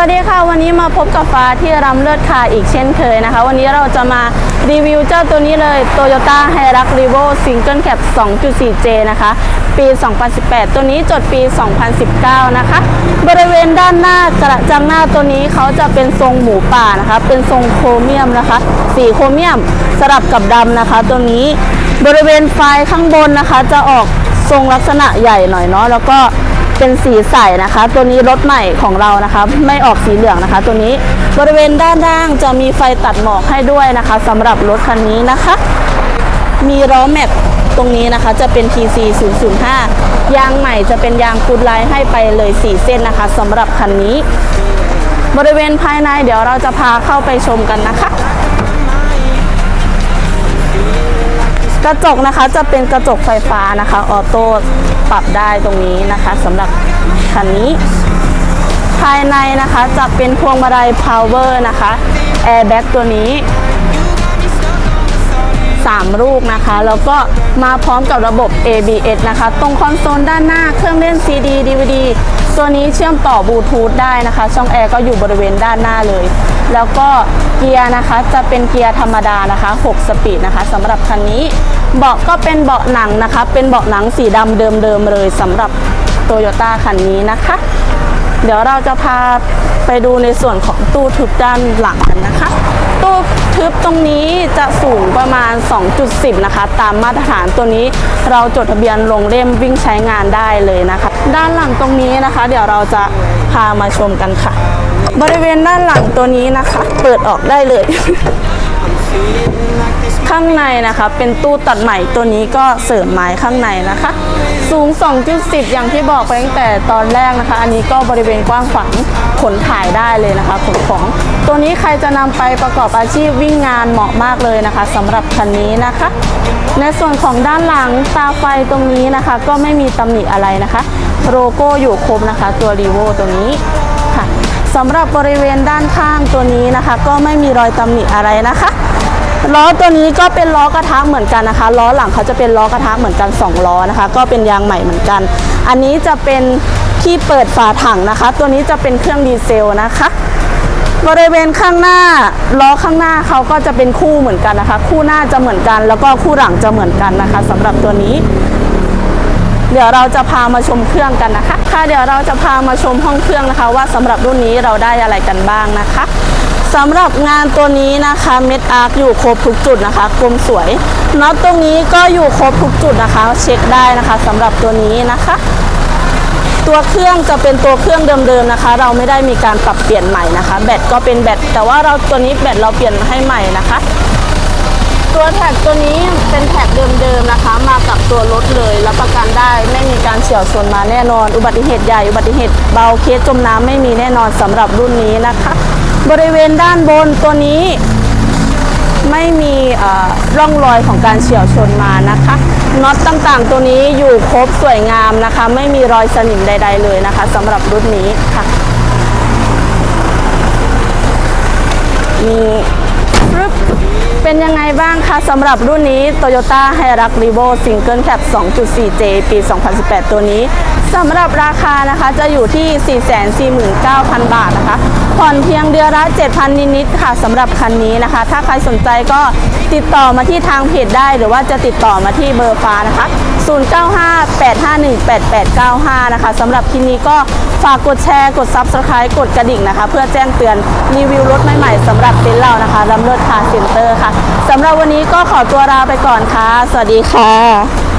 วัสดีค่ะ วันนี้มาพบกับฟ้าที่รำเลิศคาอีกเช่นเคยนะคะ วันนี้เราจะมารีวิวเจ้าตัวนี้เลย Toyota h i r u x r e v o Single Cab 2.4J นะคะ ปี 2018 ตัวนี้จดปี 2019 นะคะ บริเวณด้านหน้ากระจังหน้าตัวนี้เขาจะเป็นทรงหมูป่านะคะ เป็นทรงโครเมียมนะคะ สีโครเมียมสลับกับดำนะคะ ตัวนี้บริเวณไฟข้างบนนะคะ จะออกทรงลักษณะใหญ่หน่อยเนาะแล้วก็ เป็นสีใสนะคะ ตัวนี้รถใหม่ของเรานะคะ ไม่ออกสีเหลืองนะคะ ตัวนี้บริเวณด้านล่างจะมีไฟตัดหมอกให้ด้วยนะคะสำหรับรถคันนี้นะคะ มีล้อแม็กตรงนี้นะคะจะเป็น TC 005ยางใหม่จะเป็นยางกูดไลท์ให้ไปเลย 4 เส้นนะคะสำหรับคันนี้ บริเวณภายในเดี๋ยวเราจะพาเข้าไปชมกันนะคะ กระจกนะคะจะเป็นกระจกไฟฟ้านะคะออโต้ปรับได้ตรงนี้นะคะสำหรับคันนี้ ภายในนะคะจะเป็นพวงมาลัยพาวเวอร์นะคะแอร์แบ็กตัวนี้ 3 ลูกนะคะ แล้วก็มาพร้อมกับระบบ ABS นะคะ ตรงคอนโซลด้านหน้าเครื่องเล่น CD DVD ตัวนี้เชื่อมต่อบลูทูธได้นะคะ ช่องแอร์ก็อยู่บริเวณด้านหน้าเลย แล้วก็เกียร์นะคะจะเป็นเกียร์ธรรมดานะคะ 6 สปีดนะคะสำหรับคันนี้เบาะก็เป็นเบาะหนังนะคะ เป็นเบาะหนังสีดำเดิมๆเลยสำหรับโตโยต้าคันนี้นะคะ เดี๋ยวเราจะพาไปดูในส่วนของตู้ทึบด้านหลังกันนะคะ ทึบตรงนี้จะสูงประมาณ 2.10 นะคะ ตามมาตรฐานตัวนี้เราจดทะเบียนลงเล่มวิ่งใช้งานได้เลยนะคะ ด้านหลังตรงนี้นะคะ เดี๋ยวเราจะพามาชมกันค่ะ บริเวณด้านหลังตัวนี้นะคะ เปิดออกได้เลย ข้างในนะคะ เป็นตู้ตัดใหม่ตัวนี้ก็เสริมไม้ข้างในนะคะ สูง 2.10 อย่างที่บอกไปตั้งแต่ตอนแรกนะคะ อันนี้ก็บริเวณกว้างขวางขนถ่ายได้เลยนะคะขนของ ตัวนี้ใครจะนำไปประกอบอาชีพวิ่งงานเหมาะมากเลยนะคะสำหรับคันนี้นะคะ ในส่วนของด้านหลังตาไฟตรงนี้นะคะ ก็ไม่มีตำหนิอะไรนะคะโลโก้อยู่ครบนะคะ ตัวรีโวตัวนี้ค่ะสำหรับบริเวณด้านข้างตัวนี้นะคะ ก็ไม่มีรอยตำหนิอะไรนะคะ ล้อตัวนี้ก็เป็นล้อกระทะเหมือนกันนะคะ ล้อหลังเขาจะเป็นล้อกระทะเหมือนกัน 2 ล้อนะคะ ก็เป็นยางใหม่เหมือนกัน อันนี้จะเป็นที่เปิดฝาถังนะคะ ตัวนี้จะเป็นเครื่องดีเซลนะคะบริเวณข้างหน้าล้อข้างหน้าเขาก็จะเป็นคู่เหมือนกันนะคะ คู่หน้าจะเหมือนกัน แล้วก็คู่หลังจะเหมือนกันนะคะสำหรับตัวนี้ เดี๋ยวเราจะพามาชมเครื่องกันนะคะ ค่ะเดี๋ยวเราจะพามาชมห้องเครื่องนะคะ ว่าสำหรับรุ่นนี้เราได้อะไรกันบ้างนะคะ สำหรับงานตัวนี้นะคะเม็ดอาร์คอยู่ครบทุกจุดนะคะกลมสวยน็อตตรงนี้ก็อยู่ครบทุกจุดนะคะ เช็คได้นะคะสำหรับตัวนี้นะคะ ตัวเครื่องจะเป็นตัวเครื่องเดิมๆนะคะ เราไม่ได้มีการปรับเปลี่ยนใหม่นะคะ แบตก็เป็นแบตแต่ว่าเราตัวนี้แบตเราเปลี่ยนให้ใหม่นะคะ ตัวแท็กตัวนี้เป็นแท็กเดิมๆนะคะ มากับตัวรถเลยรับประกันได้ไม่มีการเฉี่ยวชนมาแน่นอน อุบัติเหตุใหญ่อุบัติเหตุเบาเคสจมน้ำไม่มีแน่นอนสำหรับรุ่นนี้นะคะ บริเวณด้านบนตัวนี้ ไม่มีร่องรอยของการเฉี่ยวชนมานะคะน็อตต่างๆ ตัวนี้อยู่ครบสวยงามนะคะ ไม่มีรอยสนิมใด ๆ เลยนะคะสำหรับรุ่นนี้ค่ะมี เป็นยังไงบ้างคะสำหรับรุ่นนี้ Toyota h i r u x r e v o Single Cab 2.4J ปี 2018 ตัวนี้สำหรับราคานะคะจะอยู่ที่ 449,000 บาทนะคะผ่อนเพียงเดือนละ 7,000 นิดๆค่ะสำหรับคันนี้นะคะ ถ้าใครสนใจก็ติดต่อมาที่ทางเพจได้ หรือว่าจะติดต่อมาที่เบอร์ฟ้านะคะ 0958518895 นะคะสำหรับคลิปนี้ก็ฝากกดแชร์กด Subscribe กดกระดิ่งนะคะ เพื่อแจ้งเตือนรีวิวรถใหม่ๆสำหรับเต็นท์เรานะคะลำเลิศคาเซ็นเตอร์ค่ะสำหรับวันนี้ก็ขอตัวลาไปก่อนค่ะ สวัสดีค่ะ